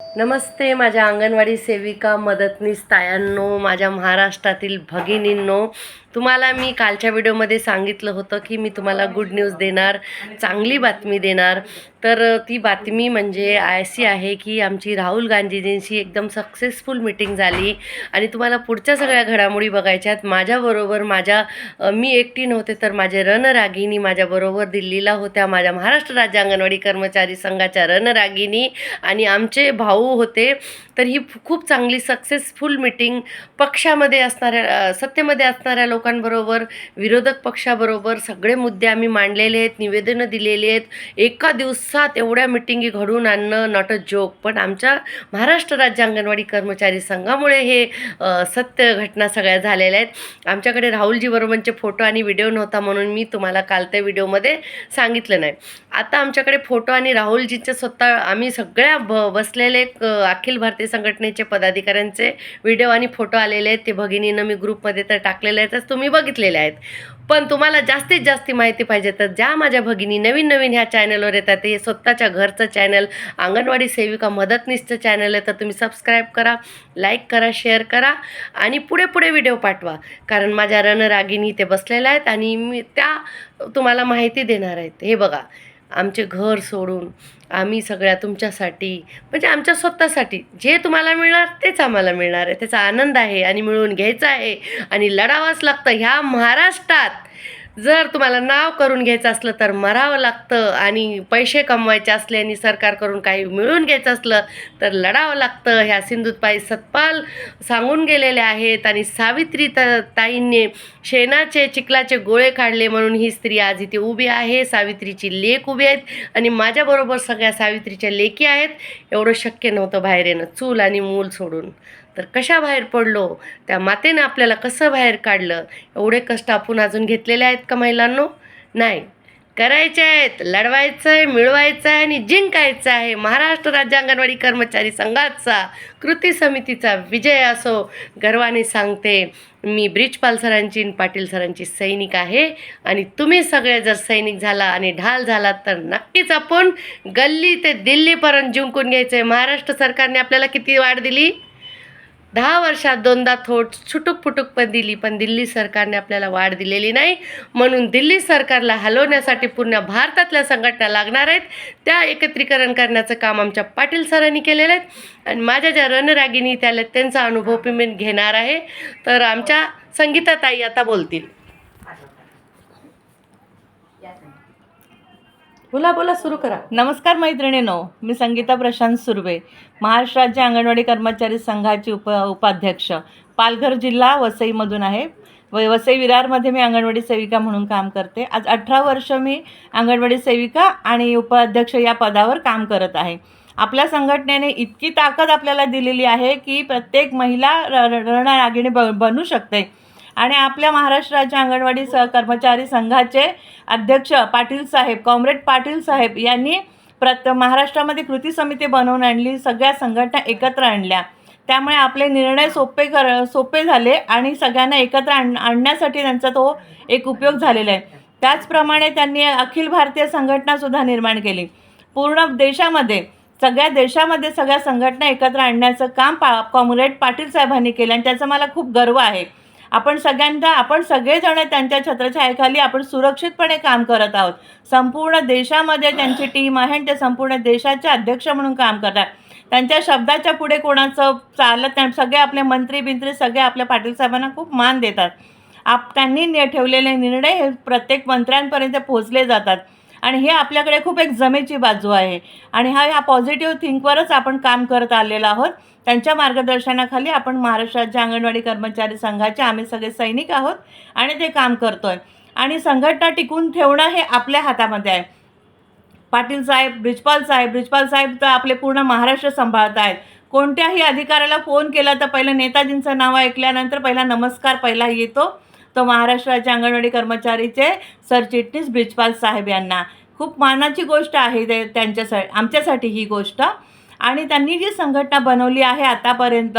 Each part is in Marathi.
नमस्ते माझ्या अंगणवाडी सेविका मदतनीस तायांनो माझ्या महाराष्ट्रातील भगिनींनो तुम्हाला मी कालच्या व्हिडिओमध्ये सांगितलं होतं की मी तुम्हाला गुड न्यूज देणार चांगली बातमी देणार. तर ती बातमी म्हणजे अशी आहे की आमची राहुल गांधीजींशी एकदम सक्सेसफुल मिटिंग झाली आणि तुम्हाला पुढच्या सगळ्या घडामोडी बघायच्या आहेत. माझ्याबरोबर माझ्या मी एकटी नव्हते तर माझे रणरागिनी माझ्याबरोबर दिल्लीला होत्या. माझ्या महाराष्ट्र राज्य अंगणवाडी कर्मचारी संघाच्या रणरागिनी आणि आमचे भाऊ होते. तर ही खूप चांगली सक्सेसफुल मिटिंग पक्षामध्ये असणाऱ्या सत्तेमध्ये असणाऱ्या लोकांबरोबर विरोधक पक्षाबरोबर सगळे मुद्दे आम्ही मांडलेले आहेत निवेदनं दिलेली आहेत. एका दिवसात एवढ्या मिटिंगी घडवून आणणं नॉट अ जोक पण आमच्या महाराष्ट्र राज्य अंगणवाडी कर्मचारी संघामुळे हे सत्य घटना सगळ्या झालेल्या आहेत. आमच्याकडे राहुलजी बरोबरचे फोटो आणि व्हिडिओ नव्हता म्हणून मी तुम्हाला काल त्या व्हिडिओमध्ये सांगितलं नाही. आता आमच्याकडे फोटो आणि राहुलजींचे स्वतः आम्ही सगळ्या ब बसलेले अखिल भारतीय संघटनेचे पदाधिकाऱ्यांचे व्हिडिओ आणि फोटो आलेले आहेत. ते भगिनीनं मी ग्रुपमध्ये तर टाकलेले आहेतच. तुम्ही बघितलेले आहेत. पण तुम्हाला जास्तीत जास्त माहिती पाहिजे तर ज्या माझ्या भगिनी नवीन नवीन ह्या चॅनलवर येतात ते स्वतःच्या घरचं चॅनल अंगणवाडी सेविका मदतनीसचं चॅनल आहे तर तुम्ही सबस्क्राईब करा लाईक करा शेअर करा आणि पुढे पुढे व्हिडिओ पाठवा. कारण माझ्या रणरागिनी इथे बसलेल्या आहेत आणि मी त्या तुम्हाला माहिती देणार आहेत. हे बघा. आमचे घर सोडून आम्ही सगळ्या तुमच्यासाठी म्हणजे आमच्या स्वतःसाठी जे तुम्हाला मिळणार तेच आम्हाला मिळणार आहे. त्याचा आनंद आहे आणि मिळवून घ्यायचा आहे. आणि लढावाच लागतं ह्या महाराष्ट्रात. जर तुम्हाला नाव करून घ्यायचं असलं तर मरावं लागतं आणि पैसे कमवायचे असले आणि सरकारकडून काही मिळून घ्यायचं असलं तर लढावं लागतं. ह्या सिंधुताई सतपाल सांगून गेलेल्या आहेत आणि सावित्री त ताईंनी शेणाचे चिखलाचे गोळे काढले म्हणून ही स्त्री आज इथे उभी आहे. सावित्रीची लेक उभी आहेत आणि माझ्याबरोबर सगळ्या सावित्रीच्या लेकी आहेत. एवढं शक्य नव्हतं बाहेर येणं. चूल आणि मूल सोडून. तर कशा बाहेर पडलो? त्या मातेनं आपल्याला कसं बाहेर काढलं? एवढे कष्ट आपण अजून घेतलेले आहेत का महिलांनो? नाही. करायचे आहेत लढवायचं आहे मिळवायचं आहे आणि जिंकायचं आहे. महाराष्ट्र राज्य अंगणवाडी कर्मचारी संघाचा कृती समितीचा विजय असो गर्वाने सांगते मी ब्रिजपाल सरांची पाटील सरांची सैनिक आहे. आणि तुम्ही सगळे जर सैनिक झाला आणि ढाल झाला तर नक्कीच आपण गल्ली ते दिल्लीपर्यंत जिंकून घ्यायचं आहे महाराष्ट्र सरकारने आपल्याला किती वाढ दिली? दहा वर्षात दोनदा थोट छुटूक फुटूक पण दिली पण दिल्ली सरकारने आपल्याला वाढ दिलेली नाही. म्हणून दिल्ली सरकारला हलवण्यासाठी पूर्ण भारतातल्या संघटना लागणार आहेत. त्या एकत्रीकरण करण्याचं काम आमच्या पाटील सरांनी केलेलं आहे. आणि माझ्या ज्या रणरागिनी त्याला त्यांचा अनुभव मी घेणार आहे. तर आमच्या संगीताताई आता बोलतील. बोला बोला सुरू करा. नमस्कार मैत्रिणीनो मी संगीता प्रशांत सुर्वे. महाराष्ट्र राज्य अंगणवाडी कर्मचारी संघाची उप उपाध्यक्ष. पालघर जिल्हा वसईमधून आहे. व वसई विरारमध्ये मी अंगणवाडी सेविका म्हणून काम करते. आज अठरा वर्ष मी अंगणवाडी सेविका आणि उपाध्यक्ष या पदावर काम करत आहे. आपल्या संघटनेने इतकी ताकद आपल्याला दिलेली आहे की प्रत्येक महिला र रणरागिणी ब बनू शकते. आणि आपल्या महाराष्ट्र राज्य अंगणवाडी स कर्मचारी संघाचे अध्यक्ष पाटील साहेब कॉम्रेड पाटील साहेब यांनी प्रत महाराष्ट्रामध्ये कृती समिती बनवून आणली सगळ्या संघटना एकत्र आणल्या. त्यामुळे आपले निर्णय सोपे कर सोपे झाले आणि सगळ्यांना एकत्र आण आणण्यासाठी त्यांचा तो एक उपयोग झालेला आहे. त्याचप्रमाणे त्यांनी अखिल भारतीय संघटनासुद्धा निर्माण केली. पूर्ण देशामध्ये सगळ्या देशामध्ये सगळ्या संघटना एकत्र आणण्याचं काम पा कॉम्रेड पाटील साहेबांनी केलं आणि त्याचा मला खूप गर्व आहे. आपण सगळ्यांना आपण सगळेजण त्यांच्या छत्रछायाखाली आपण सुरक्षितपणे काम करत आहोत. संपूर्ण देशामध्ये त्यांची टीम आहे आणि ते संपूर्ण देशाचे अध्यक्ष म्हणून काम करतात. त्यांच्या शब्दाच्या पुढे कोणाचं चालत नाही. सगळे आपले मंत्री बिंत्री सगळे आपल्या पाटील साहेबांना खूप मान देतात. आप त्यांनी ने ठेवलेले निर्णय हे प्रत्येक मंत्र्यांपर्यंत पोहोचले जातात. आणि हे आपल्याकडे खूप एक जमेची बाजू आहे. आणि हा ह्या पॉझिटिव्ह थिंकवरच आपण काम करत आलेलो आहोत. त्यांच्या मार्गदर्शनाखाली आपण महाराष्ट्र राज्य अंगणवाडी कर्मचारी संघाचे आम्ही सगळे सैनिक आहोत आणि ते काम करतोय. आणि संघटना टिकून ठेवणं हे आपल्या हातामध्ये आहे. पाटील साहेब ब्रिजपाल साहेब ब्रिजपाल साहेब तर आपले पूर्ण महाराष्ट्र सांभाळत आहेत. कोणत्याही अधिकाऱ्याला फोन केला तर पहिलं नेताजींचं नाव ऐकल्यानंतर पहिला नमस्कार पहिला येतो. तो महाराष्ट्र राज्य अंगणवाडी कर्मचारीचे सरचिटणीस ब्रिजपाल साहेब यांना. खूप मानाची गोष्ट आहे ते त्यांच्यासाठी आमच्यासाठी ही गोष्ट. आणि त्यांनी जी संघटना बनवली आहे आतापर्यंत.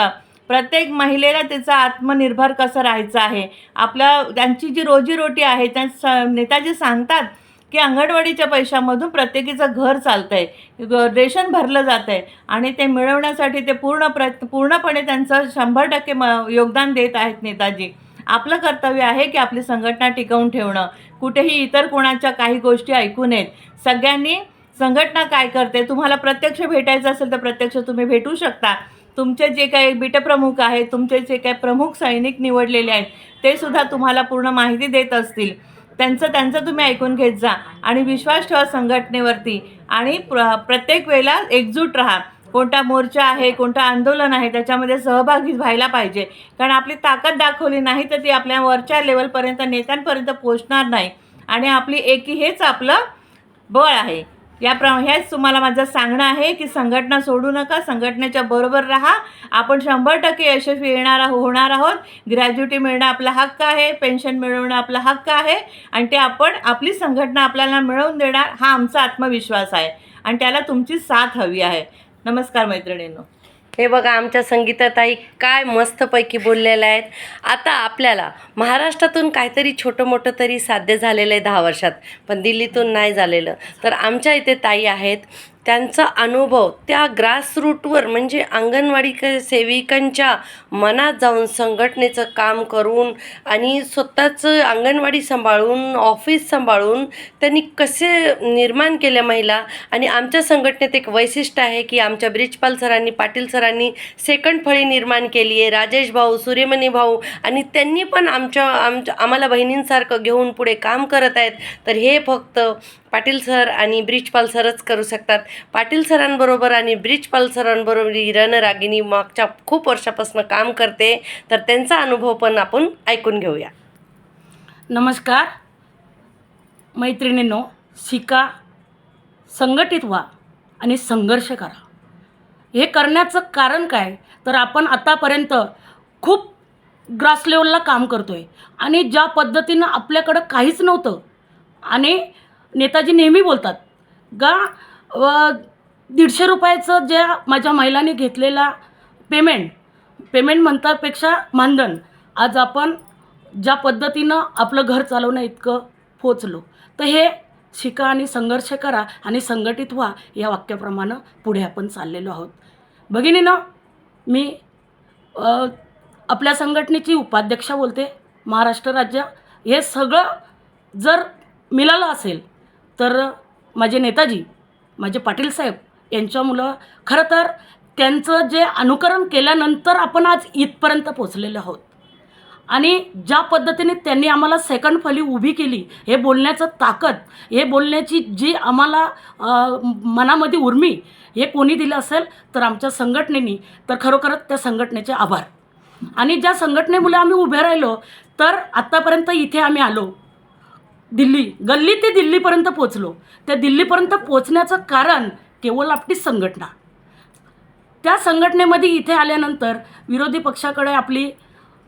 प्रत्येक महिलेला त्याचा आत्मनिर्भर कसं राहायचं आहे? आपलं त्यांची जी रोजीरोटी आहे त्या स नेताजी सांगतात की अंगणवाडीच्या पैशामधून प्रत्येकीचं घर चालतं आहे रेशन भरलं जातं आहे आणि ते मिळवण्यासाठी ते पूर्ण प्र पूर्णपणे त्यांचं शंभर टक्के म योगदान देत आहेत नेताजी. आपलं कर्तव्य आहे की आपली संघटना टिकवून ठेवणं. कुठेही इतर कोणाच्या काही गोष्टी ऐकू नयेत. सगळ्यांनी संघटना काय करते तुम्हाला प्रत्यक्ष भेटायचं असेल तर प्रत्यक्ष तुम्ही भेटू शकता. तुमचे जे काही बीटप्रमुख आहेत तुमचे जे काही प्रमुख सैनिक निवडलेले आहेत ते सुद्धा तुम्हाला पूर्ण माहिती देत असतील. त्यांचं त्यांचं तुम्ही ऐकून घेत जा आणि विश्वास ठेवा संघटनेवरती. आणि प्र प्रत्येक वेळेला एकजूट राहा. कोणता मोर्चा आहे कोणतं आंदोलन आहे त्याच्यामध्ये सहभागी व्हायला पाहिजे. कारण आपली ताकद दाखवली नाही तर ती आपल्या वरच्या लेवलपर्यंत नेत्यांपर्यंत पोचणार नाही. आणि आपली एकी हेच आपलं बळ आहे. या हेच तुम्हाला माझं सांगणं आहे की संघटना सोडू नका संघटनेच्या बरोबर राहा. आपण शंभर टक्के यशस्वी येणार आहो होणार आहोत. ग्रॅज्युटी मिळणं आपला हक्क आहे पेन्शन मिळवणं आपला हक्क आहे. आणि ते आपण आपली संघटना आपल्याला मिळवून देणार हा आमचा आत्मविश्वास आहे. आणि त्याला तुमची साथ हवी आहे. नमस्कार मैत्रिणींनो. हे बघा आमच्या संगीताताई काय मस्तपैकी बोललेल्या आहेत. आता आपल्याला महाराष्ट्रातून काहीतरी छोटं मोठं तरी साध्य झालेलं आहे दहा वर्षात पण दिल्लीतून नाही झालेलं. तर आमच्या इथे ताई आहेत. त्यांचा अनुभव त्या ग्रासरूटवर म्हणजे अंगणवाडी क सेविकांच्या मनात जाऊन संघटनेचं काम करून आणि स्वतःचं अंगणवाडी सांभाळून ऑफिस सांभाळून त्यांनी कसे निर्माण केल्या महिला? आणि आमच्या संघटनेत एक वैशिष्ट्य आहे की आमच्या ब्रिजपाल सरांनी पाटील सरांनी सेकंड फळी निर्माण केली आहे. राजेश भाऊ सूर्यमणी भाऊ आणि त्यांनी पण आमच्या आमच्या आम्हाला बहिणींसारखं घेऊन पुढे काम करत आहेत. तर हे फक्त पाटील सर आणि ब्रिजपाल सरच करू शकतात. पाटील सरांबरोबर आणि ब्रिजपाल सरांबरोबर ही रणरागिणी मागच्या खूप वर्षापासून काम करते तर त्यांचा अनुभव पण आपण ऐकून घेऊया. नमस्कार. मैत्रिणींनो शिका संघटित व्हा आणि संघर्ष करा. हे करण्याचं कारण काय? तर आपण आतापर्यंत खूप ग्रास लेवलला काम करतो आहे आणि ज्या पद्धतीनं आपल्याकडं काहीच नव्हतं आणि नेताजी नेहमी बोलतात गा व दीडशे रुपयाचं ज्या माझ्या महिलांनी घेतलेला पेमेंट पेमेंट म्हणतापेक्षा मानधन आज आपण ज्या पद्धतीनं आपलं घर चालवणं इतकं पोचलो तर हे शिका आणि संघर्ष करा आणि संघटित व्हा या वाक्याप्रमाणे पुढे आपण चाललेलो आहोत. भगिनीनं मी आपल्या संघटनेची उपाध्यक्षा बोलते महाराष्ट्र राज्य हे सगळं जर मिळालं असेल तर माझे नेताजी माझे पाटील साहेब यांच्या मुलं खरं तर त्यांचं जे अनुकरण केल्यानंतर आपण आज इथपर्यंत पोचलेलो आहोत. आणि ज्या पद्धतीने त्यांनी आम्हाला सेकंड फली उभी केली हे बोलण्याचं ताकद हे बोलण्याची जी आम्हाला मनामध्ये उर्मी हे कोणी दिलं असेल तर आमच्या संघटनेनी तर खरोखरच त्या संघटनेचे आभार. आणि ज्या संघटनेमुळे आम्ही उभे राहिलो तर आत्तापर्यंत इथे आम्ही आलो. दिल्ली गल्ली ते दिल्लीपर्यंत पोचलो त्या दिल्लीपर्यंत पोचण्याचं कारण केवळ आपली संघटना. त्या संघटनेमध्ये इथे आल्यानंतर विरोधी पक्षाकडे आपली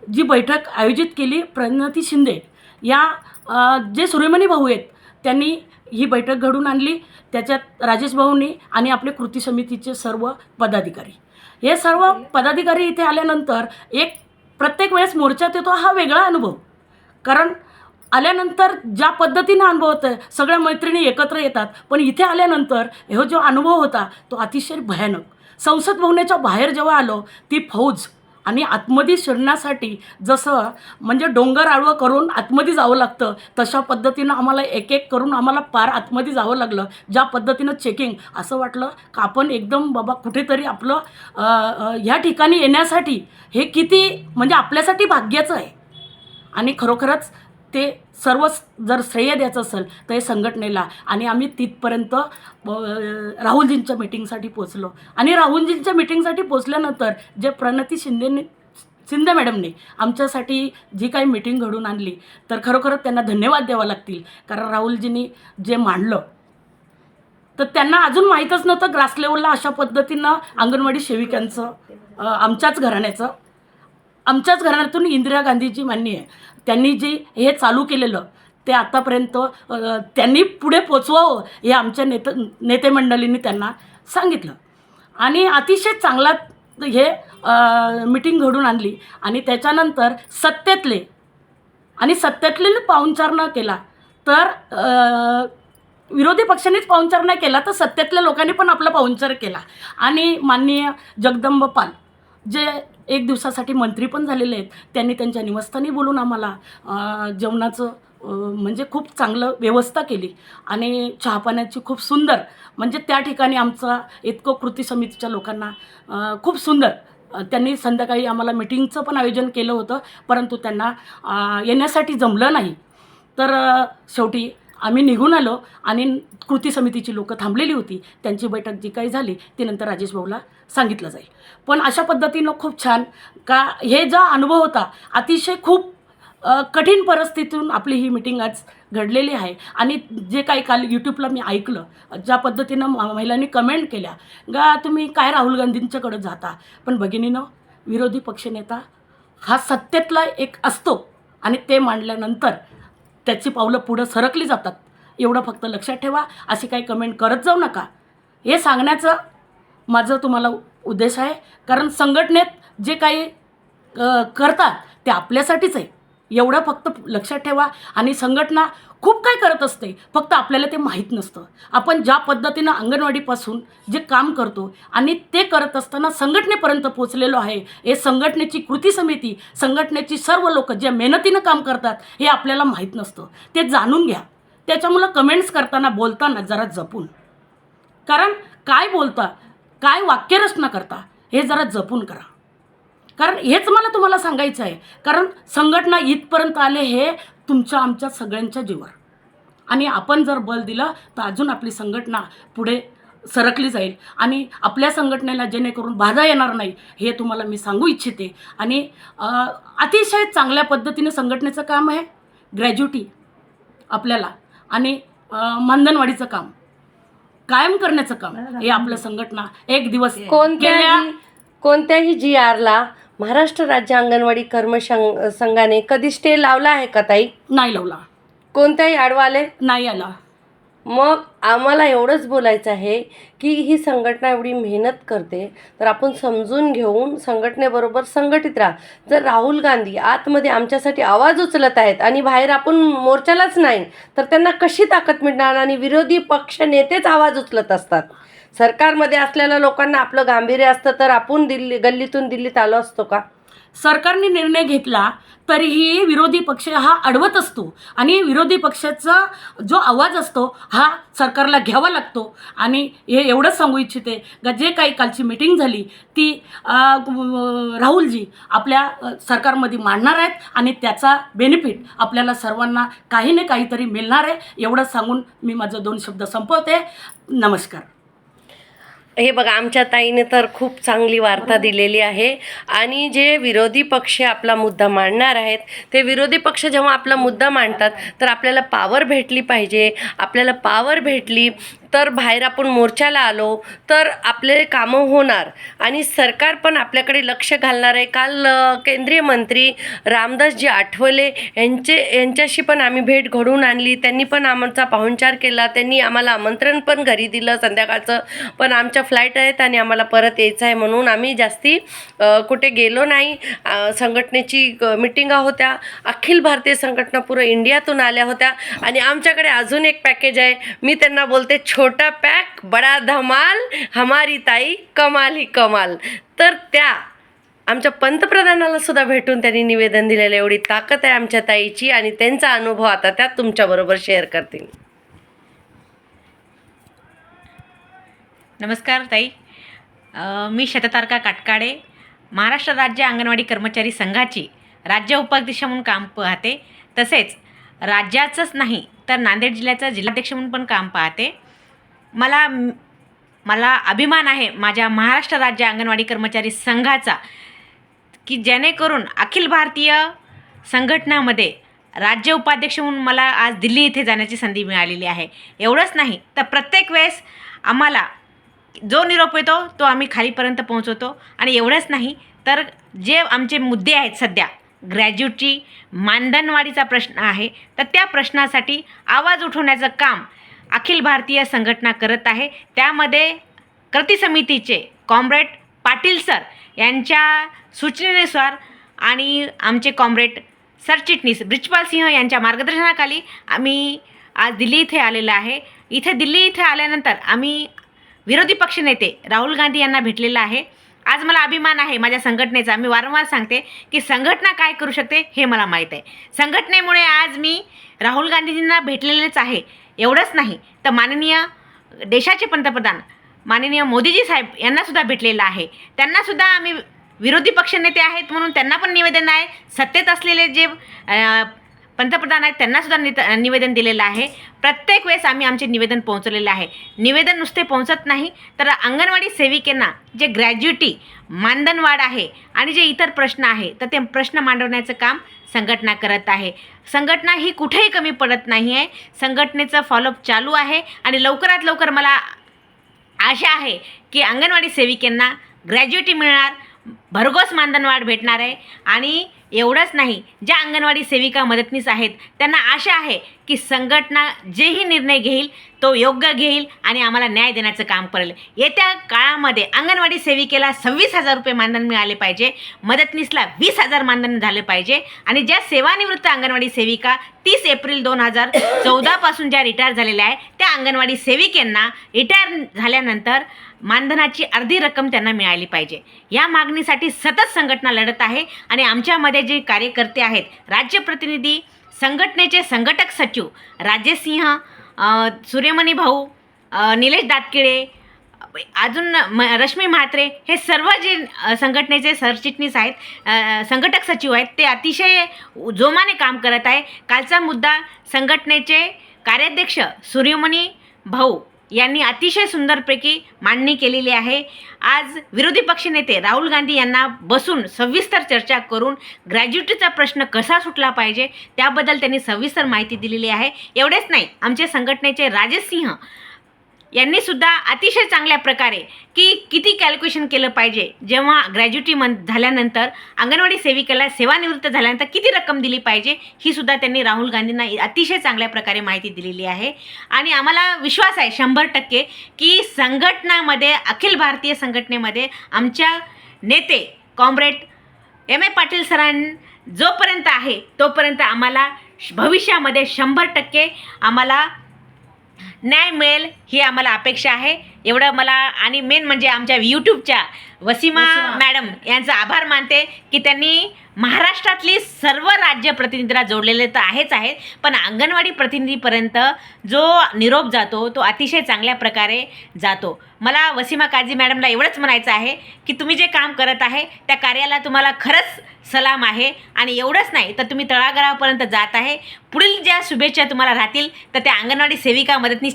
जी बैठक आयोजित केली प्रणती शिंदे. या जे सूर्यमणी भाऊ आहेत त्यांनी ही बैठक घडून आणली. त्याच्यात राजेश भाऊंनी आणि आपले कृती समितीचे सर्व पदाधिकारी. हे सर्व पदाधिकारी इथे आल्यानंतर एक प्रत्येक वेळेस मोर्चात येतो हा वेगळा अनुभव. कारण आल्यानंतर ज्या पद्धतीनं अनुभव होतं सगळ्या मैत्रिणी एकत्र येतात पण इथे आल्यानंतर ह्यो जो अनुभव होता तो अतिशय भयानक. संसद भवनाच्या बाहेर जेव्हा आलो ती फौज आणि आतमध्ये शिरण्यासाठी जसं म्हणजे डोंगर आडवं करून आतमध्ये जावं लागतं तशा पद्धतीनं आम्हाला एक एक करून आम्हाला पार आतमध्ये जावं लागलं ज्या पद्धतीनं चेकिंग असं वाटलं का आपण एकदम बाबा कुठेतरी आपलं ह्या ठिकाणी येण्यासाठी हे किती म्हणजे आपल्यासाठी भाग्याचं आहे. आणि खरोखरच ते सर्वच जर श्रेय द्यायचं असेल तर हे संघटनेला. आणि आम्ही तिथपर्यंत राहुलजींच्या मिटिंगसाठी पोचलो आणि राहुलजींच्या मिटिंगसाठी पोचल्यानंतर जे प्रणती शिंदेने शिंदे मॅडमने आमच्यासाठी जी काही मिटिंग घडून आणली तर खरोखरच त्यांना धन्यवाद द्यावा लागतील. कारण राहुलजींनी जे मांडलं तर त्यांना अजून माहीतच नव्हतं ग्रास लेवलला अशा पद्धतीनं अंगणवाडी सेविकांचं आमच्याच घराण्याचं. आमच्याच घराण्यातून इंदिरा गांधीजी मान्य आहे. त्यांनी जे हे चालू केलेलं ते आतापर्यंत त्यांनी पुढे पोचवावं हे आमच्या नेते नेते मंडळींनी त्यांना सांगितलं. आणि अतिशय चांगला हे मिटिंग घडून आणली. आणि त्याच्यानंतर सत्तेतले आणि सत्तेतले पाहुणचार न केला तर विरोधी पक्षानेच पाहुणचार नाही केला तर सत्तेतल्या लोकांनी पण आपला पाहुणचार केला. आणि माननीय जगदंब पाल जे एक दिवसासाठी मंत्री पण झालेले आहेत. त्यांनी त्यांच्या निवासस्थानी बोलून आम्हाला जेवणाचं म्हणजे खूप चांगलं व्यवस्था केली. आणि चहापाण्याची खूप सुंदर म्हणजे त्या ठिकाणी आमचा इतकं कृती समितीच्या लोकांना खूप सुंदर. त्यांनी संध्याकाळी आम्हाला मिटिंगचं पण आयोजन केलं होतं परंतु त्यांना येण्यासाठी जमलं नाही. तर शेवटी आम्ही निघून आलो आणि कृती समितीची लोकं थांबलेली होती. त्यांची बैठक जी काही झाली ती नंतर राजेश भाऊला सांगितलं जाईल. पण अशा पद्धतीनं खूप छान का हे जो अनुभव होता अतिशय खूप कठीण परिस्थितीतून आपली ही मिटिंग आज घडलेली आहे. आणि जे काही काल यूट्यूबला मी ऐकलं ज्या पद्धतीनं महिलांनी कमेंट केल्या गा तुम्ही काय राहुल गांधींच्याकडे जाता? पण भगिनीनं विरोधी पक्षनेता हा सत्तेतला एक असतो. आणि ते मांडल्यानंतर त्याची पावलं पुढं सरकली जातात. एवढं फक्त लक्षात ठेवा. अशी काही कमेंट करत जाऊ नका. हे सांगण्याचं माझं तुम्हाला उद्देश आहे. कारण संघटनेत जे काही करतात ते आपल्यासाठीच आहे. एवढं फक्त लक्षात ठेवा. आणि संघटना खूप काय करत असते फक्त आपल्याला ते माहीत नसतं. आपण ज्या पद्धतीनं अंगणवाडीपासून जे काम करतो आणि ते करत असताना संघटनेपर्यंत पोचलेलो आहे हे संघटनेची कृती समिती संघटनेची सर्व लोक जे मेहनतीनं काम करतात हे आपल्याला माहीत नसतं. ते जाणून घ्या. त्याच्यामुळं कमेंट्स करताना बोलताना जरा जपून. कारण काय बोलता काय वाक्यरचना करता हे जरा जपून करा. कारण हेच मला तुम्हाला सांगायचं आहे. कारण संघटना इथपर्यंत आले हे तुमच्या आमच्या सगळ्यांच्या जीवर आणि आपण जर बल दिलं तर अजून आपली संघटना पुढे सरकली जाईल. आणि आपल्या संघटनेला जेणेकरून बाधा येणार नाही हे तुम्हाला मी सांगू इच्छिते. आणि अतिशय चांगल्या पद्धतीने संघटनेचं काम आहे. ग्रॅज्युटी आपल्याला. आणि मानधनवाडीचं काम. कायम करण्याचं काम. हे आपलं संघटना एक दिवस कोणत्याही कोणत्याही जी आरला महाराष्ट्र राज्य अंगणवाडी कर्मसंघ संघाने कधी स्टे लावला आहे का ताई? नाही लावला. कोणत्याही आडवाले नाही आला. मग आम्हाला एवढंच बोलायचं आहे की ही संघटना एवढी मेहनत करते तर आपण समजून घेऊन संघटनेबरोबर संघटित राहा. जर राहुल गांधी आतमध्ये आमच्यासाठी आवाज उचलत आहेत आणि बाहेर आपण मोर्चालाच नाही तर त्यांना कशी ताकद मिळणार? आणि विरोधी पक्ष नेतेच आवाज उचलत असतात. सरकारमध्ये असलेल्या लोकांना आपलं गांभीर्य असतं तर आपण दिल्ली गल्लीतून दिल्लीत आलो असतो का? सरकारने निर्णय घेतला तरीही विरोधी पक्ष हा अडवत असतो आणि विरोधी पक्षाचा जो आवाज असतो हा सरकारला घ्यावा लागतो. आणि हे एवढंच सांगू इच्छिते का जे काही कालची मिटिंग झाली ती राहुलजी आपल्या सरकारमध्ये मांडणार आहेत आणि त्याचा बेनिफिट आपल्याला सर्वांना काही ना काहीतरी मिळणार आहे एवढंच सांगून मी माझं दोन शब्द संपवते. नमस्कार. हे बघा आमच्या ताईने तर खूप चांगली वार्ता दिलेली आहे. आणि जे विरोधी पक्ष आपला मुद्दा मांडणार आहेत ते विरोधी पक्ष जेव्हा आपला मुद्दा मांडतात तर आपल्याला पावर भेटली पाहिजे. आपल्याला पावर भेटली तर बाहेर आपण मोर्चाला आलो तर आपले कामं होणार. आणि सरकार पण आपल्याकडे लक्ष घालणार आहे. काल केंद्रीय मंत्री रामदासजी आठवले यांचे यांच्याशी पण आम्ही भेट घडवून आणली. त्यांनी पण आमचा पाहुणचार केला. त्यांनी आम्हाला आमंत्रण पण घरी दिलं. संध्याकाळचं पण आमच्या फ्लाईट आहेत आणि आम्हाला परत यायचं आहे म्हणून आम्ही जास्ती कुठे गेलो नाही. संघटनेची मिटिंगा होत्या. अखिल भारतीय संघटना पुरं इंडियातून आल्या होत्या. आणि आमच्याकडे अजून एक पॅकेज आहे. मी त्यांना बोलते छोटा पॅक बडा धमाल हमारी ताई कमाल ही कमाल. तर त्या आमच्या पंतप्रधानाला सुद्धा भेटून त्यांनी निवेदन दिलेलं एवढी ताकद आहे आमच्या ताईची आणि त्यांचा अनुभव आता त्या तुमच्याबरोबर शेअर करतील. नमस्कार ताई. अ, मी शततारका काटकाडे महाराष्ट्र राज्य अंगणवाडी कर्मचारी संघाची राज्य उपाध्यक्ष म्हणून काम पाहते. तसेच राज्याचंच नाही तर नांदेड जिल्ह्याचं जिल्हाध्यक्ष म्हणून पण काम पाहते. मला मला अभिमान आहे माझ्या महाराष्ट्र राज्य अंगणवाडी कर्मचारी संघाचा की जेणेकरून अखिल भारतीय संघटनामध्ये राज्य उपाध्यक्ष म्हणून मला आज दिल्ली इथे जाण्याची संधी मिळालेली आहे. एवढंच नाही तर प्रत्येक वेळेस आम्हाला जो निरोप येतो तो आम्ही खालीपर्यंत पोहोचवतो. आणि एवढंच नाही तर जे आमचे मुद्दे आहेत सध्या ग्रॅज्युएटची मानधनवाढीचा प्रश्न आहे तर त्या प्रश्नासाठी आवाज उठवण्याचं काम अखिल भारतीय संघटना करत आहे. त्यामध्ये कृती समितीचे कॉम्रेड पाटील सर यांच्या सूचनेनुसार आणि आमचे कॉम्रेड सरचिटणीस ब्रिजपाल सिंह यांच्या मार्गदर्शनाखाली आम्ही आज दिल्ली इथे आलेलं आहे. इथे दिल्ली इथे आल्यानंतर आम्ही विरोधी पक्षनेते राहुल गांधी यांना भेटलेलं आहे. आज मला अभिमान आहे. माझ्या संघटनेचा मी वारंवार सांगते की संघटना काय करू शकते हे मला माहीत आहे. संघटनेमुळे आज मी राहुल गांधीजींना भेटलेलेच आहे. एवढंच नाही. तर माननीय देशाचे पंतप्रधान माननीय मोदीजी साहेब यांनासुद्धा भेटलेलं आहे. त्यांनासुद्धा आम्ही विरोधी पक्षनेते आहेत म्हणून त्यांना पण निवेदन आहे. सत्तेत असलेले जे पंतप्रधान आहेत त्यांनासुद्धा नित निवेदन दिलेलं आहे. प्रत्येक वेळेस आम्ही आमचे निवेदन पोहोचलेलं आहे. निवेदन नुसते पोहोचत नाही तर अंगणवाडी सेविकेंना जे ग्रॅज्युटी मानधनवाढ आहे आणि जे इतर प्रश्न आहे तर ते प्रश्न मांडवण्याचं काम संघटना करत आहे. संघटना ही कुठेही कमी पडत नाही आहे संघटनेचं फॉलोअप चालू आहे आणि लवकरात लवकर मला आशा आहे की अंगणवाडी सेविकांना ग्रॅज्युएटी मिळणार. भरघोस मानधनवाढ भेटणार आहे. आणि एवढंच नाही ज्या अंगणवाडी सेविका मदतनीस आहेत त्यांना आशा आहे की संघटना जेही निर्णय घेईल तो योग्य घेईल आणि आम्हाला न्याय देण्याचं काम करेल. येत्या काळामध्ये अंगणवाडी सेविकेला सव्वीस हजार रुपये मानधन मिळाले पाहिजे मदतनीसला वीस हजार मानधन झालं पाहिजे आणि ज्या सेवानिवृत्त अंगणवाडी सेविका तीस एप्रिल दोन हजार चौदापासून ज्या रिटायर झालेल्या आहे त्या अंगणवाडी सेविकेंना रिटायर झाल्यानंतर मानधनाची अर्धी रक्कम त्यांना मिळाली पाहिजे. या मागणीसाठी सतत संघटना लढत आहे आणि आमच्यामध्ये जे कार्यकर्ते आहेत राज्य प्रतिनिधी संघटनेचे संघटक सचिव राजेश सिंह सूर्यमणी भाऊ निलेश दातकिळे अजून म रश्मी म्हात्रे हे सर्व जे संघटनेचे सरचिटणीस आहेत संघटक सचिव आहेत ते अतिशय जोमाने काम करत आहे. कालचा मुद्दा संघटनेचे कार्याध्यक्ष सूर्यमणी भाऊ यांनी अतिशय सुंदरपैकी मांडणी केलेली आहे. आज विरोधी पक्षनेते राहुल गांधी यांना बसून सविस्तर चर्चा करून ग्रॅज्युएटीचा प्रश्न कसा सुटला पाहिजे त्याबद्दल त्यांनी सविस्तर माहिती दिलेली आहे. एवढेच नाही आमचे संघटनेचे राजेश सिंह यांनी सुद्धा अतिशय चांगल्या प्रकारे की किती कॅल्क्युलेशन केलं पाहिजे. जेव्हा ग्रॅज्युटी मन झाल्यानंतर अंगणवाडी सेविकेला सेवानिवृत्त झाल्यानंतर किती रक्कम दिली पाहिजे ही सुद्धा त्यांनी राहुल गांधींना अतिशय चांगल्या प्रकारे माहिती दिलेली आहे. आणि आम्हाला विश्वास आहे शंभर टक्के की संघटनामध्ये अखिल भारतीय संघटनेमध्ये आमच्या नेते कॉम्रेड एम ए पाटील सरां जोपर्यंत आहे तोपर्यंत आम्हाला श- भविष्यामध्ये शंभर टक्के आम्हाला न्याय मिळेल ही आम्हाला अपेक्षा आहे. एवढं मला आणि मेन म्हणजे आमच्या यूट्यूबच्या वसीमा मॅडम यांचा आभार मानते की त्यांनी महाराष्ट्रातली सर्व राज्य प्रतिनिधीला जोडलेले तर आहेच आहेत पण अंगणवाडी प्रतिनिधीपर्यंत जो निरोप जातो तो अतिशय चांगल्या प्रकारे जातो. मला वसीमा काझी मॅडमला एवढंच म्हणायचं आहे की तुम्ही जे काम करत आहे त्या कार्याला तुम्हाला खरंच सलाम आहे. आणि एवढंच नाही तर तुम्ही तळागाळापर्यंत जात आहे. पुढील ज्या शुभेच्छा तुम्हाला राहतील तर त्या अंगणवाडी सेविका मदतनीसच्या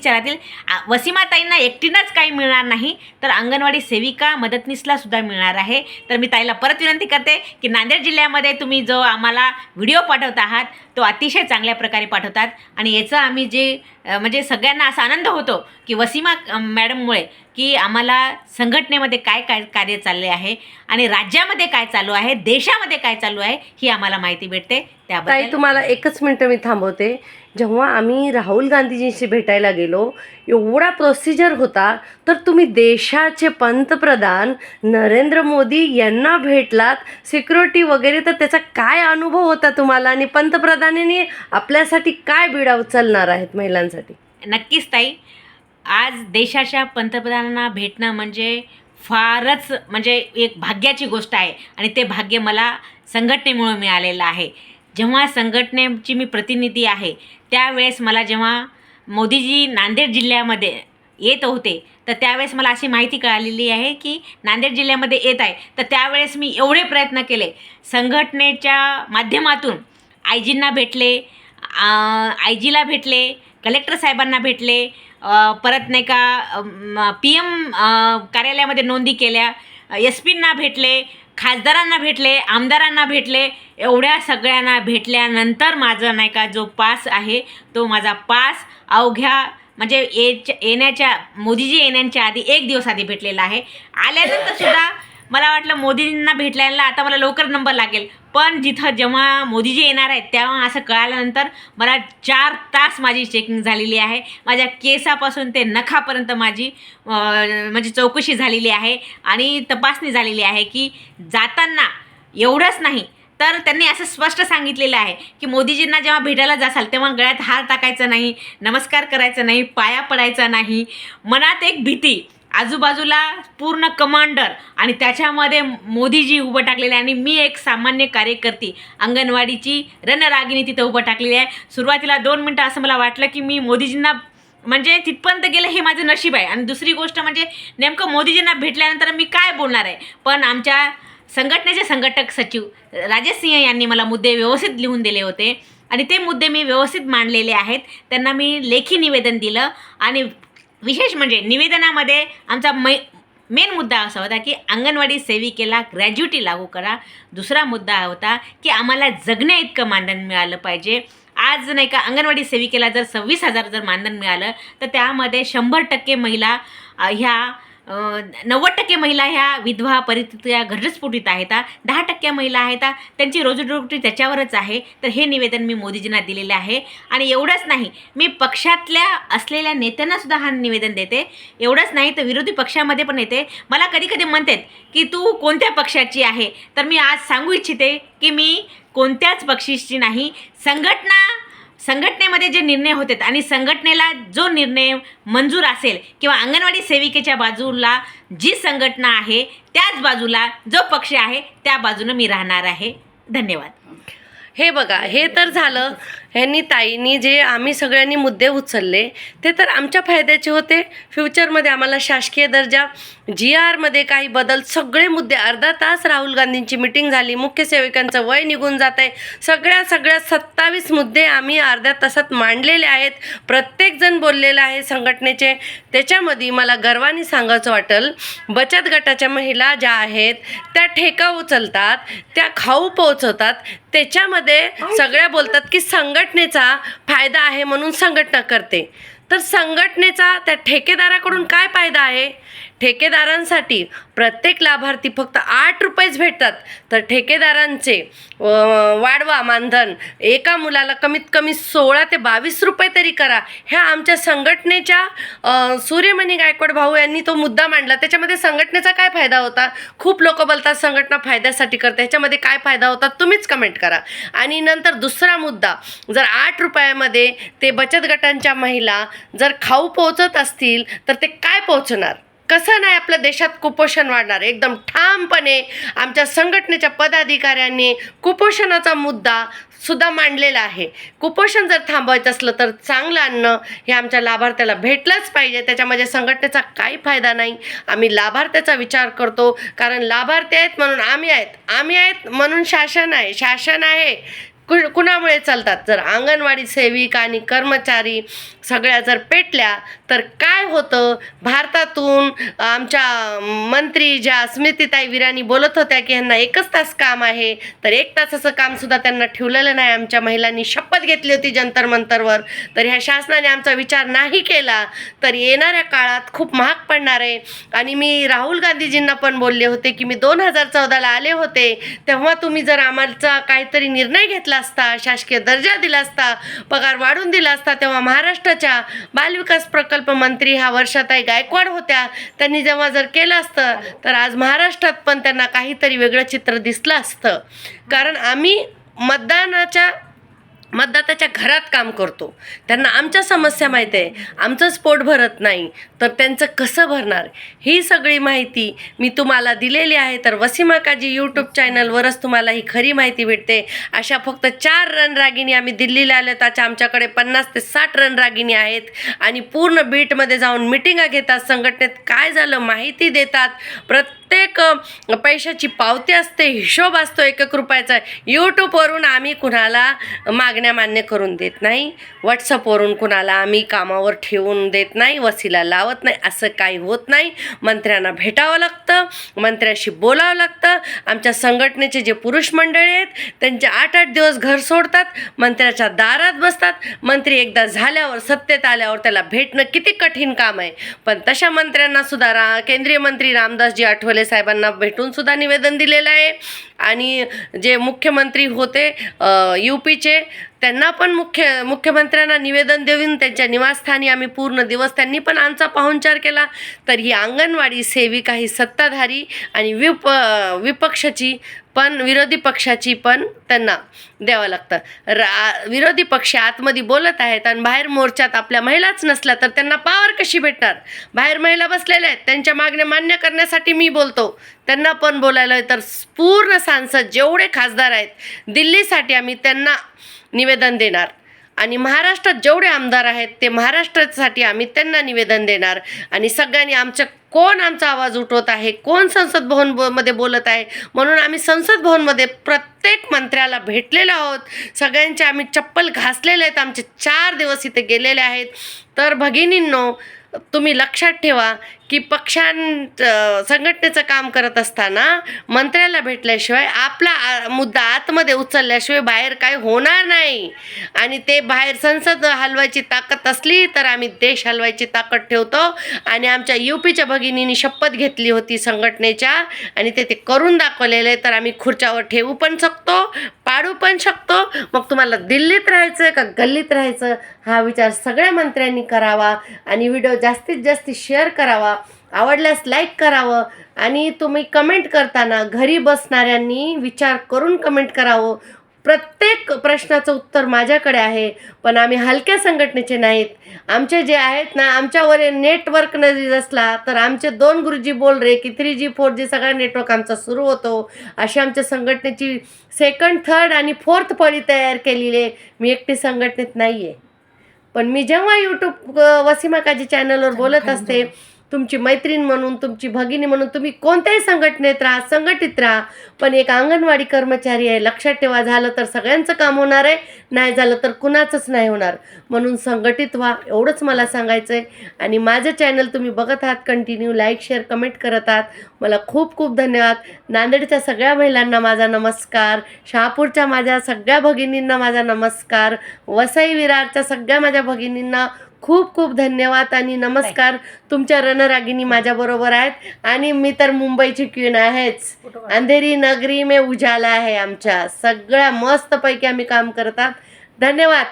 आ- वसीमाताईंना एकटीनंच काही मिळणार नाही तर अंगणवाडी सेविका मदतनीसला सुद्धा मिळणार आहे. तर मी ताईला परत विनंती करते की नांदेड जिल्ह्यामध्ये तुम्ही जो आम्हाला व्हिडिओ पाठवत आहात तो अतिशय चांगल्या प्रकारे पाठवतात. आणि याचं आम्ही जे म्हणजे सगळ्यांना असा आनंद होतो की वसीमा मॅडममुळे की आम्हाला संघटनेमध्ये काय काय कार्य चालले आहे आणि राज्यामध्ये काय चालू आहे देशामध्ये काय चालू आहे ही आम्हाला माहिती भेटते. त्याबद्दल तुम्हाला एकच मिनटं मी थांबवते. जेव्हा आम्ही राहुल गांधीजींशी भेटायला गेलो एवढा प्रोसिजर होता तर तुम्ही देशाचे पंतप्रधान नरेंद्र मोदी यांना भेटलात सिक्युरिटी वगैरे तर त्याचा काय अनुभव होता तुम्हाला? आणि पंतप्रधानांनी आपल्यासाठी काय बिडा उचलणार आहेत महिलांसाठी? नक्कीच ताई. आज देशाच्या पंतप्रधानांना भेटणं म्हणजे फारच म्हणजे एक भाग्याची गोष्ट आहे. आणि ते भाग्य मला संघटनेमुळे मिळालेलं आहे. जेव्हा संघटनेची मी प्रतिनिधी आहे त्यावेळेस मला जेव्हा मोदीजी नांदेड जिल्ह्यामध्ये येत होते तर त्यावेळेस मला अशी माहिती कळालेली आहे की नांदेड जिल्ह्यामध्ये येत आहे. तर त्यावेळेस मी एवढे प्रयत्न केले. संघटनेच्या माध्यमातून आयजींना भेटले आय जीला भेटले कलेक्टर साहेबांना भेटले परत नाही का पी एम कार्यालयामध्ये नोंदी केल्या एस पींना भेटले खासदारांना भेटले आमदारांना भेटले एवढ्या सगळ्यांना भेटल्यानंतर माझा नाही का जो पास आहे तो माझा पास अवघ्या म्हणजे येच्या येण्याच्या मोदीजी येण्याच्या आधी एक दिवस आधी भेटलेला आहे. आल्यानंतर सुद्धा मला वाटलं मोदीजींना भेटल्याला आता मला लवकर नंबर लागेल. पण जिथं जेव्हा मोदीजी येणार आहेत तेव्हा असं कळाल्यानंतर मला चार तास माझी चेकिंग झालेली आहे. माझ्या केसापासून ते नखापर्यंत माझी म्हणजे चौकशी झालेली आहे आणि तपासणी झालेली आहे की जाताना एवढंच नाही. तर त्यांनी असं स्पष्ट सांगितलेलं आहे की मोदीजींना जेव्हा भेटायला जासाल तेव्हा गळ्यात हार टाकायचा नाही नमस्कार करायचा नाही पाया पडायचा नाही. मनात एक भीती आजूबाजूला पूर्ण कमांडर आणि त्याच्यामध्ये मोदीजी उभं टाकलेले आहे. आणि मी एक सामान्य कार्यकर्ती अंगणवाडीची रणरागिणी तिथं उभं टाकलेली आहे. सुरुवातीला दोन मिनटं असं मला वाटलं की मी मोदीजींना म्हणजे तिथपर्यंत गेलं हे माझं नशीब आहे. आणि दुसरी गोष्ट म्हणजे नेमकं मोदीजींना भेटल्यानंतर मी काय बोलणार आहे? पण आमच्या संघटनेचे संघटक सचिव राजेश सिंह यांनी मला मुद्दे व्यवस्थित लिहून दिले होते. आणि ते मुद्दे मी व्यवस्थित मांडलेले आहेत. त्यांना मी लेखी निवेदन दिलं. आणि विशेष म्हणजे निवेदनामध्ये आमचा मै मेन मुद्दा असा होता की अंगणवाडी सेविकेला ग्रॅज्युटी लागू करा. दुसरा मुद्दा हा होता की आम्हाला जगण्या इतकं मानधन मिळालं पाहिजे. आज नाही का अंगणवाडी सेविकेला जर सव्वीस हजार जर मानधन मिळालं तर त्यामध्ये शंभर टक्के महिला ह्या नव्वद टक्के महिला ह्या विधवा परिस्थिती घटस्फोटीत आहेत दहा टक्के महिला आहेत त्यांची रोजीरोटी त्याच्यावरच आहे. तर हे निवेदन मी मोदीजींना दिलेलं आहे. आणि एवढंच नाही मी पक्षातल्या असलेल्या नेत्यांनासुद्धा हा निवेदन देते. एवढंच नाही तर विरोधी पक्षामध्ये पण येते. मला कधी कधी म्हणतात की तू कोणत्या पक्षाची आहे? तर मी आज सांगू इच्छिते की मी कोणत्याच पक्षीची नाही. संघटना संघटनेमध्ये जे निर्णय होतात आणि संघटनेला जो निर्णय मंजूर असेल किंवा अंगणवाडी सेविकेच्या बाजूला जी संघटना आहे त्याच बाजूला जो पक्ष आहे त्या बाजूनं मी राहणार आहे. धन्यवाद. हे बघा हे तर झालं. ह्यांनी ताईंनी जे आम्ही सगळ्यांनी मुद्दे उचलले ते तर आमच्या फायद्याचे होते. फ्युचरमध्ये आम्हाला शासकीय दर्जा जी आरमध्ये काही बदल सगळे मुद्दे अर्धा तास राहुल गांधींची मिटिंग झाली मुख्य सेविकांचं वय निघून जात आहे सगळ्या सगळ्या सत्तावीस मुद्दे आम्ही अर्ध्या तासात मांडलेले आहेत. प्रत्येकजण बोललेलं आहे संघटनेचे. त्याच्यामध्ये मला गर्वाने सांगायचं वाटेल बचत गटाच्या महिला ज्या आहेत त्या ठेका उचलतात त्या खाऊ पोहोचवतात त्याच्यामध्ये सगळ्या बोलतात की संघटनेचा फायदा आहे म्हणून संघटना करते. तर संघटनेचा त्या ठेकेदाराकडून काय फायदा आहे? ठेकेदारांसाठी प्रत्येक लाभार्थी फक्त आठ रुपयेच भेटतात. तर ठेकेदारांचे वाढवा मानधन. एका मुलाला कमीत कमी सोळा ते बावीस रुपये तरी करा. ह्या आमच्या संघटनेच्या सूर्यमणी गायकवाड भाऊ यांनी तो मुद्दा मांडला. त्याच्यामध्ये संघटनेचा काय फायदा होता? खूप लोक बोलतात संघटना फायद्यासाठी करते. ह्याच्यामध्ये काय फायदा होता? तुम्हीच कमेंट करा. आणि नंतर दुसरा मुद्दा. जर आठ रुपयामध्ये ते बचत गटांच्या महिला जर खाऊ पोहोचत असतील तर ते काय पोहोचणार? कसं नाही आपल्या देशात कुपोषण वाढणार? एकदम ठामपणे आमच्या संघटनेच्या पदाधिकाऱ्यांनी कुपोषणाचा मुद्दा सुद्धा मांडलेला आहे. कुपोषण जर थांबवायचं असलं तर चांगलं अन्न हे आमच्या लाभार्थ्याला भेटलंच पाहिजे. त्याच्यामध्ये संघटनेचा काही फायदा नाही. आम्ही लाभार्थ्याचा विचार करतो. कारण लाभार्थी आहेत म्हणून आम्ही आहेत. आम्ही आहेत म्हणून शासन आहे. शासन आहे. कु कुणामुळे चालतात? जर अंगणवाडी सेविका आणि कर्मचारी सगळ्या जर पेटल्या तर काय होतं? भारतातून आमच्या मंत्री ज्या स्मृतीताई विराणी बोलत होत्या की ह्यांना एकच तास काम आहे तर एक तासाचं कामसुद्धा त्यांना ठेवलेलं नाही. आमच्या महिलांनी शपथ घेतली होती जंतर मंतरवर. तर ह्या शासनाने आमचा विचार नाही केला तर येणाऱ्या काळात खूप महाग पडणार आहे. आणि मी राहुल गांधीजींना पण बोलले होते की मी दोन हजार चौदाला आले होते तेव्हा तुम्ही जर आम्हाला काहीतरी निर्णय घेतला असता शासकीय दर्जा दिला असता पगार वाढून दिला असता तेव्हा महाराष्ट्राच्या बालविकास प्रकल्प मंत्री ह्या वर्षाताई गायकवाड होत्या. त्यांनी जेव्हा जर केलं असतं तर आज महाराष्ट्रात पण त्यांना काहीतरी वेगळं चित्र दिसलं असतं. कारण आम्ही मतदानाच्या मतदाताच्या घरात काम करतो. त्यांना आमच्या समस्या माहीत आहे. आमचंच पोट भरत नाही. तर त्यांचं कसं भरणार? ही सगळी माहिती मी तुम्हाला दिलेली आहे. तर वसीमाकाजी यूट्यूब चॅनलवरच तुम्हाला ही खरी माहिती भेटते. अशा फक्त चार रणरागिणी आम्ही दिल्लीला आल्या त्याच्या आमच्याकडे पन्नास ते साठ रणरागिणी आहेत. आणि पूर्ण बीटमध्ये जाऊन मिटिंगा घेतात. संघटनेत काय झालं माहिती देतात. प्रत्येक पैशाची पावती असते हिशोब असतो एक एक रुपयाचा. यूट्यूबवरून आम्ही कुणाला मागण्या मान्य करून देत नाही. व्हॉट्सअपवरून कुणाला आम्ही कामावर ठेवून देत नाही वसीला लावत नाही असं काही होत नाही. मंत्र्यांना भेटावं लागतं मंत्र्याशी बोलावं लागतं. आमच्या संघटनेचे जे पुरुष मंडळी आहेत त्यांचे आठ आठ दिवस घर सोडतात मंत्र्याच्या दारात बसतात. मंत्री एकदा झाल्यावर सत्तेत आल्यावर त्याला भेटणं किती कठीण काम आहे. पण तशा मंत्र्यांना सुद्धा रा केंद्रीय मंत्री रामदासजी आठवले साहेबांना भेटून सुद्धा निवेदन दिलेलं आहे. आणि जे मुख्यमंत्री होते यू पीचे त्यांना पण मुख्य मुख्यमंत्र्यांना निवेदन देऊन त्यांच्या निवासस्थानी आम्ही पूर्ण दिवस त्यांनी पण आमचा पाहुणचार केला. तर ही अंगणवाडी सेविका ही सत्ताधारी आणि विप विपक्षाची पण विरोधी पक्षाची पण त्यांना द्यावं लागतं. रा विरोधी पक्ष आतमध्ये बोलत आहेत आणि बाहेर मोर्चात आपल्या महिलाच नसल्या तर त्यांना पावर कशी भेटणार? बाहेर महिला बसलेल्या आहेत त्यांच्या मागण्या मान्य करण्यासाठी मी बोलतो. त्यांना पण बोलायला आहे. तर पूर्ण सांसद जेवढे खासदार आहेत दिल्लीसाठी आम्ही त्यांना निवेदन देणार. आणि महाराष्ट्रात जेवढे आमदार आहेत ते महाराष्ट्रासाठी आम्ही त्यांना निवेदन देणार. आणि सगळ्यांनी आमच्या कोण आमचा आवाज उठवत आहे कोण संसद भवन ब- मध्ये बोलत आहे म्हणून आम्ही संसद भवनमध्ये प्रत्येक मंत्र्याला भेटलेलो आहोत. सगळ्यांचे आम्ही चप्पल घासलेले आहेत आमचे चार दिवस इथे गेलेले आहेत. तर भगिनींनो तुम्ही लक्षात ठेवा की पक्षां संघटनेचं काम करत असताना मंत्र्याला भेटल्याशिवाय आपला आ- मुद्दा आतमध्ये उचलल्याशिवाय बाहेर काय होणार नाही. आणि ते बाहेर संसद हलवायची ताकद असली तर आम्ही देश हलवायची ताकद ठेवतो. आणि आमच्या यू पीच्या भगिनींनी शपथ घेतली होती संघटनेच्या आणि ते ते करून दाखवलेले तर आम्ही खुर्च्यावर ठेवू पण शकतो पाडू पण शकतो. मग तुम्हाला दिल्लीत राहायचं का गल्लीत राहायचं? हा विचार सगळ्या मंत्र्यांनी करावा आणि व्हिडिओ जास्तीत जास्त शेअर करावा. आवडल्यास लाईक करावं आणि तुम्ही कमेंट करताना घरी बसणाऱ्यांनी विचार करून कमेंट करावं. प्रत्येक प्रश्नाचं उत्तर माझ्याकडे आहे पण आम्ही हलक्या संघटनेचे नाहीत. आमचे जे आहेत ना आमच्यावर नेटवर्क न असला तर आमचे दोन गुरुजी बोल रे की थ्री जी फोर जी सगळा नेटवर्क आमचा सुरू होतो. अशी आमच्या संघटनेची सेकंड थर्ड आणि फोर्थ पळी तयार केलेली आहे. मी एकटी संघटनेत नाही आहे पण मी जेव्हा यूट्यूब वसीमा काजी चॅनलवर बोलत असते तुमची मैत्रीण म्हणून तुमची भगिनी म्हणून तुम्ही कोणत्याही संघटनेत राहा संघटित राहा. पण एक अंगणवाडी कर्मचारी आहे लक्षात ठेवा झालं तर सगळ्यांचं काम होणार आहे नाही झालं तर कुणाचंच नाही होणार. म्हणून संघटित व्हा एवढंच मला सांगायचं आहे आणि माझं चॅनल तुम्ही बघत आहात कंटिन्यू लाईक शेअर कमेंट करत आहात. मला खूप खूप धन्यवाद. नांदेडच्या सगळ्या महिलांना माझा नमस्कार. शहापूरच्या माझ्या सगळ्या भगिनींना माझा नमस्कार. वसई विरारच्या सगळ्या माझ्या भगिनींना खूप खूप धन्यवाद आणि नमस्कार. तुमच्या रणरागिनी माझ्याबरोबर आहेत आणि मी तर मुंबईची क्वीन आहेच. अंधेरी नगरी में उजाला आहे आमच्या. सगळ्या मस्तपैकी आम्ही काम करत आहात. धन्यवाद.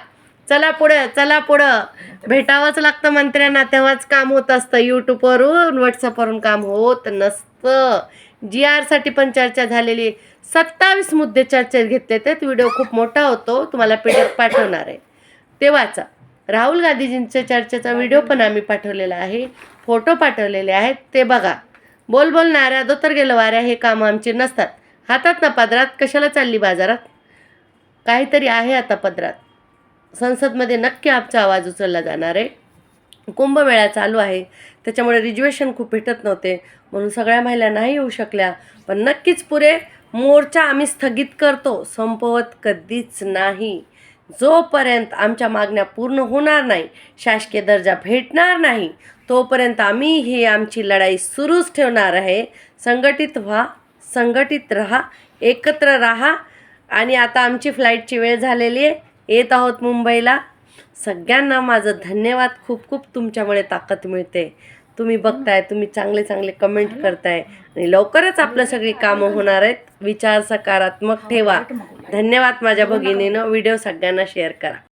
चला पुढं चला पुढं. भेटावंच लागतं मंत्र्यांना तेव्हाच काम होत असतं. यूट्यूबवरून व्हॉट्सअपवरून काम होत नसतं. जी आरसाठी पण चर्चा झालेली सत्तावीस मुद्दे चर्चेत घेतले ते व्हिडिओ खूप मोठा होतो. तुम्हाला पी डी एफ पाठवणार आहे. ते वाचा. राहुल गांधीजींच्या चर्चेचा व्हिडिओ पण आम्ही पाठवलेला आहे. फोटो पाठवलेले आहेत. ते बघा. बोल बोल नाऱ्या दोतर गेलं वाऱ्या हे कामं आमचे नसतात. हातात ना पदरात कशाला चालली बाजारात? काहीतरी आहे आता पदरात. संसदमध्ये नक्की आमचा आवाज उचलला जाणार आहे. कुंभमेळा चालू आहे. त्याच्यामुळे रिजर्वेशन खूप भेटत नव्हते. म्हणून सगळ्या महिला नाही येऊ शकल्या. पण नक्कीच पुरे मोर्चा आम्ही स्थगित करतो. संपवत कधीच नाही. जोपर्यंत आमच्या मागण्या पूर्ण होणार नाही शासकीय दर्जा भेटणार नाही तोपर्यंत आम्ही ही आमची लढाई सुरूच ठेवणार आहे. संघटित व्हा संघटित राहा एकत्र राहा. आणि आता आमची फ्लाईटची वेळ झालेली आहे. येत आहोत मुंबईला. सगळ्यांना माझं धन्यवाद. खूप खूप तुमच्यामुळे ताकद मिळते. तुम्ही बघताय तुम्ही चांगले चांगले कमेंट करताय. आणि लवकरच आपलं सगळी कामं होणार आहेत. विचार सकारात्मक ठेवा. धन्यवाद माझ्या भगिनीनं. व्हिडिओ सगळ्यांना शेअर करा.